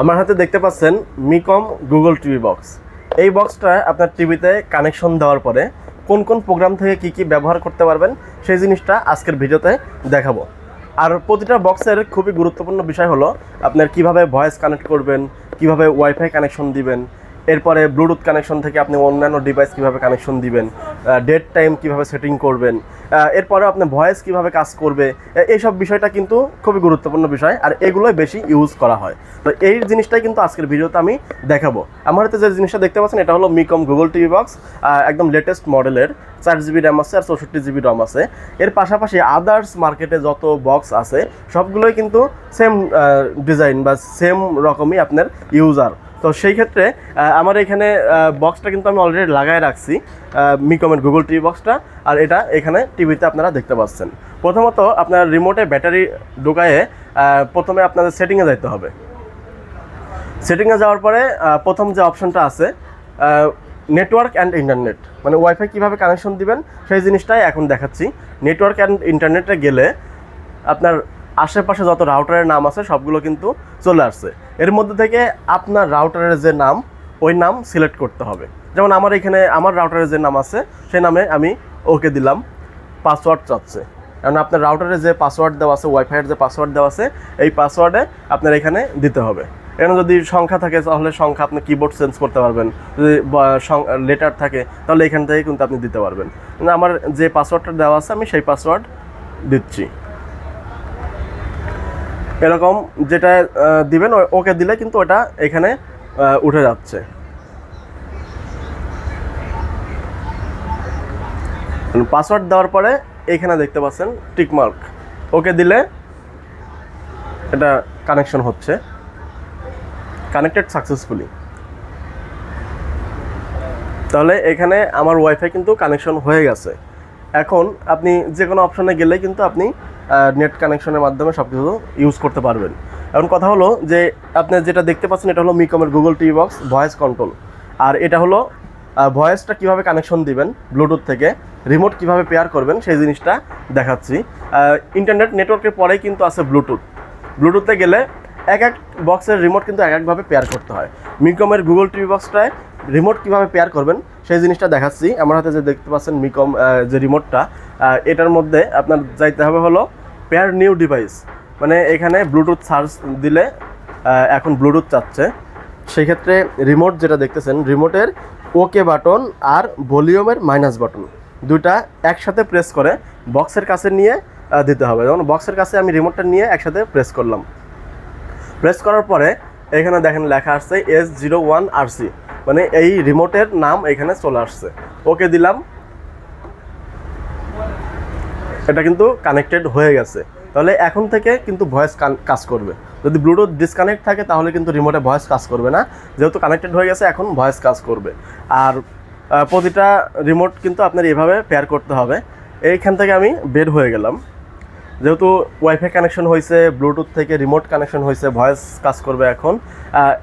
আমার হাতে দেখতে পাচ্ছেন মিকম গুগল টিভি বক্স। এই বক্সটা আপনার টিভিতে কানেকশন দেওয়ার পরে কোন কোন প্রোগ্রাম থেকে কি কি ব্যবহার করতে পারবেন সেই জিনিসটা আজকের ভিডিওতে দেখাবো। আর প্রতিটা বক্সের খুবই গুরুত্বপূর্ণ বিষয় হলো আপনার কীভাবে ভয়েস কানেক্ট করবেন, কীভাবে ওয়াইফাই কানেকশন দিবেন এরপরে ব্লুটুথ কানেকশন থেকে আপনি অন্যান্য ডিভাইস কীভাবে কানেকশন দিবেন ডেট টাইম কীভাবে সেটিং করবেন এরপরে আপনার ভয়েস কীভাবে কাজ করবে এইসব বিষয়টা কিন্তু খুবই গুরুত্বপূর্ণ বিষয় আর এগুলোই বেশি ইউজ করা হয়। তো এই জিনিসটাই কিন্তু আজকের ভিডিওতে আমি দেখাবো। আমার হাতে যে জিনিসটা দেখতে পাচ্ছেন, এটা হলো মিকম গুগল টিভি বক্স একদম লেটেস্ট মডেলের চার জিবি র্যাম আছে আর চৌষট্টি জিবি রম আছে। এর পাশাপাশি আদার্স মার্কেটে যত বক্স আছে, সবগুলোই কিন্তু সেম ডিজাইন বা সেম রকমই আপনার ইউজার তো সেই ক্ষেত্রে আমার এখানে বক্সটা কিন্তু আমি অলরেডি লাগায় রাখছি মিকমের গুগল টিভি বক্সটা আর এটা এখানে টিভিতে আপনারা দেখতে পাচ্ছেন। প্রথমত, আপনার রিমোটে ব্যাটারি ঢোকায়ে প্রথমে আপনাদের সেটিংয়ে যাইতে হবে। সেটিংয়ে যাওয়ার পরে প্রথম যে অপশনটা আছে নেটওয়ার্ক অ্যান্ড ইন্টারনেট মানে ওয়াইফাই কীভাবে কানেকশন দিবেন, সেই জিনিসটাই এখন দেখাচ্ছি। নেটওয়ার্ক অ্যান্ড ইন্টারনেটে গেলে, আপনার আশেপাশে যত রাউটারের নাম আছে, সবগুলো কিন্তু চলে আসছে। এর মধ্যে থেকে আপনার রাউটারের যে নাম, ওই নাম সিলেক্ট করতে হবে। যেমন আমার এখানে, আমার রাউটারের যে নাম আছে, সেই নামে আমি ওকে দিলাম পাসওয়ার্ড চাচ্ছে। কারণ আপনার রাউটারে যে পাসওয়ার্ড দেওয়া আছে ওয়াইফাইয়ের যে পাসওয়ার্ড দেওয়া আছে, এই পাসওয়ার্ডে আপনার এখানে দিতে হবে। এখানে যদি সংখ্যা থাকে, তাহলে সংখ্যা আপনি কিবোর্ড চেঞ্জ করতে পারবেন। যদি লেটার থাকে, তাহলে এখান থেকে কিন্তু আপনি দিতে পারবেন। কিন্তু আমার যে পাসওয়ার্ডটা দেওয়া আছে, আমি সেই পাসওয়ার্ড দিচ্ছি। এরকম যেটা দিবেন ওকে দিলে কিন্তু ওটা এখানে উঠে যাচ্ছে। পাসওয়ার্ড দেওয়ার পরে এখানে দেখতে পাচ্ছেন টিকমার্ক ওকে দিলে এটা কানেকশন হচ্ছে। কানেক্টেড সাকসেসফুলি তাহলে এখানে আমার ওয়াইফাই কিন্তু কানেকশন হয়ে গেছে। এখন আপনি যে কোনো অপশনে গেলে কিন্তু আপনি নেট কানেকশনের মাধ্যমে সব কিছু ইউজ করতে পারবেন। এখন কথা হলো যে, আপনি যেটা দেখতে পাচ্ছেন এটা হলো মিকমের Google TV box voice control আর এটা হলো ভয়েসটা কীভাবে কানেকশন দিবেন ব্লুটুথ থেকে রিমোট কীভাবে পেয়ার করবেন, সেই জিনিসটা দেখাচ্ছি। ইন্টারনেট নেটওয়ার্কের পরেই কিন্তু আছে ব্লুটুথ ব্লুটুথে গেলে এক এক বক্সের রিমোট কিন্তু এক একভাবে পেয়ার করতে হয়। মিকমের গুগল টিভি বক্সটায় রিমোট কীভাবে পেয়ার করবেন, সেই জিনিসটা দেখাচ্ছি। আমার হাতে যে দেখতে পাচ্ছেন মিকম যে রিমোটটা এটার মধ্যে আপনার যাইতে হবে হলো পেয়ার নিউ ডিভাইস। মানে এখানে ব্লুটুথ সার্চ দিলে এখন ব্লুটুথ চাচ্ছে। সেই ক্ষেত্রে রিমোট যেটা দেখতেছেন, রিমোটের ওকে বাটন আর ভলিউমের মাইনাস বাটন, দুইটা একসাথে প্রেস করে বক্সের কাছে নিয়ে দিতে হবে। যেমন বক্সের কাছে আমি রিমোটটা নিয়ে একসাথে প্রেস করলাম। প্রেস করার পরে এখানে দেখেন লেখা আসছে এস জিরো ওয়ান আরসি মানে এই রিমোটের নাম এখানে চলে আসছে। ওকে দিলাম এটা কিন্তু কানেক্টেড হয়ে গেছে। তাহলে এখন থেকে কিন্তু ভয়েস কাজ করবে। যদি ব্লুটুথ ডিসকানেক্ট থাকে, তাহলে কিন্তু রিমোটে ভয়েস কাজ করবে না। যেহেতু কানেক্টেড হয়ে গেছে, এখন ভয়েস কাজ করবে। আর প্রতিটা রিমোট কিন্তু আপনার এভাবে পেয়ার করতে হবে। এইখান থেকে আমি বের হয়ে গেলাম। যেহেতু ওয়াইফাই কানেকশন হয়েছে ব্লুটুথ থেকে রিমোট কানেকশন হয়েছে ভয়েস কাজ করবে এখন।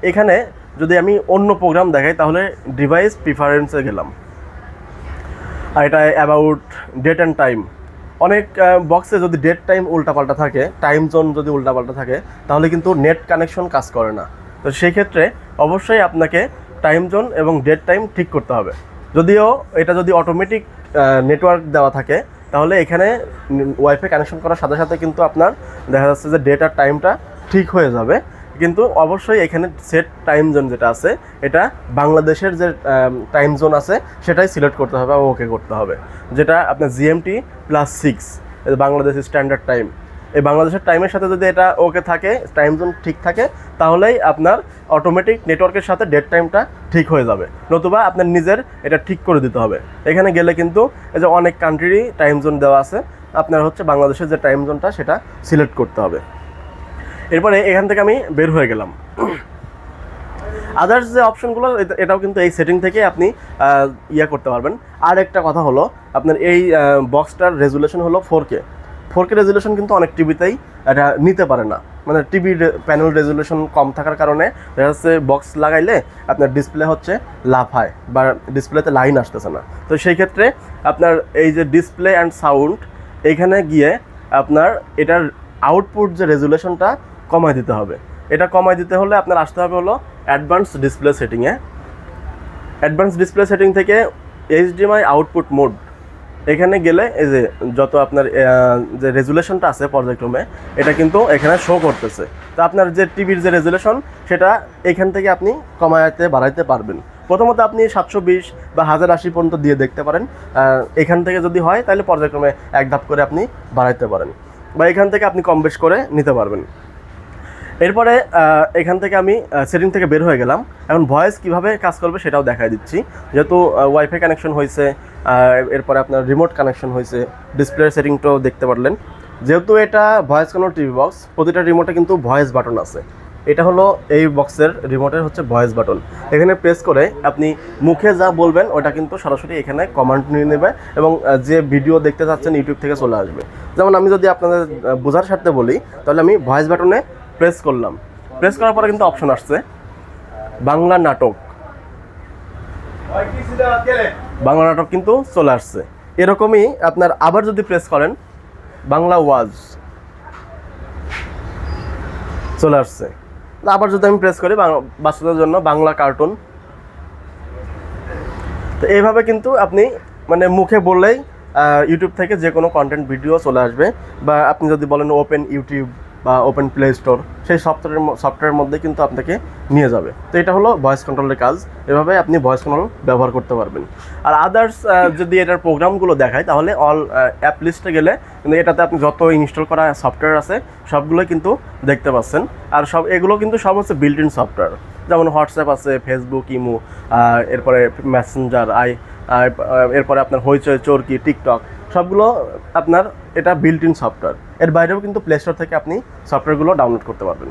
এখানে যদি আমি অন্য প্রোগ্রাম দেখাই, তাহলে ডিভাইস প্রিফারেন্সে গেলাম। আর এটা অ্যাবাউট ডেট অ্যান্ড টাইম অনেক বক্সে যদি ডেট টাইম উল্টাপাল্টা থাকে টাইম জোন যদি উল্টাপাল্টা থাকে, তাহলে কিন্তু নেট কানেকশন কাজ করে না। তো সেই ক্ষেত্রে অবশ্যই আপনাকে টাইম জোন এবং ডেট টাইম ঠিক করতে হবে। যদিও এটা যদি অটোমেটিক নেটওয়ার্ক দেওয়া থাকে, তাহলে এখানে ওয়াইফাই কানেকশন করার সাথে সাথে কিন্তু আপনার দেখা যাচ্ছে যে ডেট আর টাইমটা ঠিক হয়ে যাবে। কিন্তু অবশ্যই এখানে সেট টাইম জোন যেটা আছে, এটা বাংলাদেশের যে টাইম জোন আছে, সেটাই সিলেক্ট করতে হবে বা ওকে করতে হবে। যেটা আপনার জিএমটি প্লাস সিক্স বাংলাদেশের স্ট্যান্ডার্ড টাইম এই বাংলাদেশের টাইমের সাথে যদি এটা ওকে থাকে টাইম জোন ঠিক থাকে, তাহলেই আপনার অটোমেটিক নেটওয়ার্কের সাথে ডেট টাইমটা ঠিক হয়ে যাবে। নতুবা আপনার নিজের এটা ঠিক করে দিতে হবে। এখানে গেলে কিন্তু এই যে অনেক কান্ট্রিরই টাইম জোন দেওয়া আছে, আপনার হচ্ছে বাংলাদেশের যে টাইম জোনটা সেটা সিলেক্ট করতে হবে। এরপরে এখান থেকে আমি বের হয়ে গেলাম। আদার্স যে অপশনগুলো এটাও কিন্তু এই সেটিং থেকে আপনি ইয়া করতে পারবেন। আর একটা কথা হলো, আপনার এই বক্সটার রেজুলেশন হলো four K four K resolution কিন্তু অনেক টিভিতেই এটা নিতে পারে না। মানে টিভির প্যানেল রেজুলেশন কম থাকার কারণে দেখা যাচ্ছে বক্স লাগাইলে আপনার ডিসপ্লে হচ্ছে লাফায় বা ডিসপ্লেতে লাইন আসতেছে না। তো সেই ক্ষেত্রে আপনার এই যে ডিসপ্লে অ্যান্ড সাউন্ড এখানে গিয়ে আপনার এটার আউটপুট যে রেজুলেশনটা কমায় দিতে হবে। এটা কমাই দিতে হলে আপনার আসতে হবে হলো অ্যাডভান্স ডিসপ্লে সেটিংয়ে অ্যাডভান্স ডিসপ্লে সেটিং থেকে এইচডিএমআই আউটপুট মোড এখানে গেলে এই যে যত আপনার যে রেজুলেশনটা আছে পর্যায়ক্রমে, এটা কিন্তু এখানে শো করতেছে। তো আপনার যে টিভির যে রেজুলেশন, সেটা এখান থেকে আপনি কমাইতে, বাড়াইতে পারবেন। প্রথমত আপনি সাতশো বিশ বা হাজার আশি পর্যন্ত দিয়ে দেখতে পারেন। এখান থেকে যদি হয়, তাহলে পর্যায়ক্রমে এক ধাপ করে আপনি বাড়াইতে পারেন। বা এখান থেকে আপনি কম বেশ করে নিতে পারবেন। এরপরে এখান থেকে আমি সেটিং থেকে বের হয়ে গেলাম। এখন ভয়েস কীভাবে কাজ করবে সেটাও দেখাই দিচ্ছি। যেহেতু ওয়াইফাই কানেকশন হয়েছে এরপরে আপনার রিমোট কানেকশন হয়েছে ডিসপ্লে সেটিংটাও দেখতে পারলেন। যেহেতু এটা ভয়েস কোনো টিভি বক্স প্রতিটা রিমোটে কিন্তু ভয়েস বাটন আছে। এটা হলো এই বক্সের রিমোটের হচ্ছে ভয়েস বাটন এখানে প্রেস করে আপনি মুখে যা বলবেন, ওটা কিন্তু সরাসরি এখানে কমান্ড নিয়ে নেবে এবং যে ভিডিও দেখতে চাচ্ছেন ইউটিউব থেকে চলে আসবে। যেমন আমি যদি আপনাদের বোঝার স্বার্থে বলি, তাহলে আমি ভয়েস বাটনে প্রেস করলাম। প্রেস করার পরে কিন্তু অপশন আসছে। বাংলা নাটক। বাংলা নাটক কিন্তু চলে আসছে। এরকমই আপনার আবার যদি প্রেস করেন, বাংলা ওয়াজ চলে আসছে। আবার যদি আমি প্রেস করি বাচ্চাদের জন্য বাংলা কার্টুন তো এইভাবে কিন্তু আপনি মানে মুখে বললেই ইউটিউব থেকে যে কোনো কন্টেন্ট ভিডিও চলে আসবে। বা আপনি যদি বলেন ওপেন ইউটিউব বা ওপেন প্লে স্টোর সেই সফটওয়্যারের সফটওয়্যারের মধ্যে কিন্তু আপনাকে নিয়ে যাবে। তো এটা হলো ভয়েস কন্ট্রোলের কাজ। এভাবে আপনি ভয়েস কন্ট্রোল ব্যবহার করতে পারবেন। আর আদার্স যদি এটার প্রোগ্রামগুলো দেখায়, তাহলে অল অ্যাপ লিস্টে গেলে কিন্তু এটাতে আপনি যত ইনস্টল করা সফটওয়্যার আছে, সবগুলোই কিন্তু দেখতে পাচ্ছেন। আর সব, এগুলো কিন্তু সব হচ্ছে বিল্ট ইন সফটওয়্যার যেমন হোয়াটসঅ্যাপ আছে ফেসবুক ইমো এরপরে মেসেঞ্জার আই এরপরে আপনার হইচই, চরকি, টিকটক সবগুলো আপনার এটা বিল্ট ইন সফটওয়্যার এর বাইরেও কিন্তু প্লে স্টোর থেকে আপনি সফটওয়্যারগুলো ডাউনলোড করতে পারবেন।